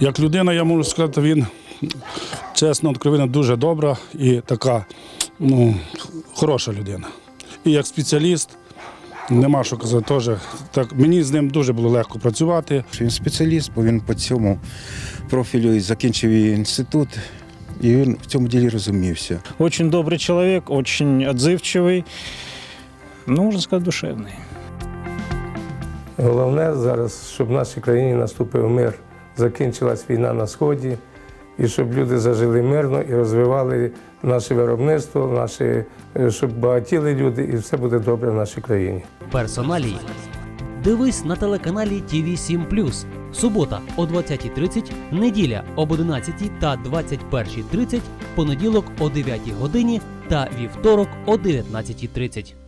Як людина, я можу сказати, він чесно, откровенно, дуже добра і така ну, хороша людина. І як спеціаліст, нема що казати, теж так, мені з ним дуже було легко працювати. Він спеціаліст, бо він по цьому профілю і закінчив і інститут, і він в цьому ділі розумівся. Очень добрый человек, очень отзывчивый, ну, можно сказать, душевный. Головне зараз, щоб в нашій країні наступив мир, закінчилась війна на сході, і щоб люди зажили мирно і розвивали наше виробництво, наші, е, щоб багатіли люди, і все буде добре в нашій країні. Персоналії. Дивись на телеканалі ТВ 7 Субота о 20.30, неділя об 11 та 21.30, понеділок о 9 годині та вівторок о 19.30.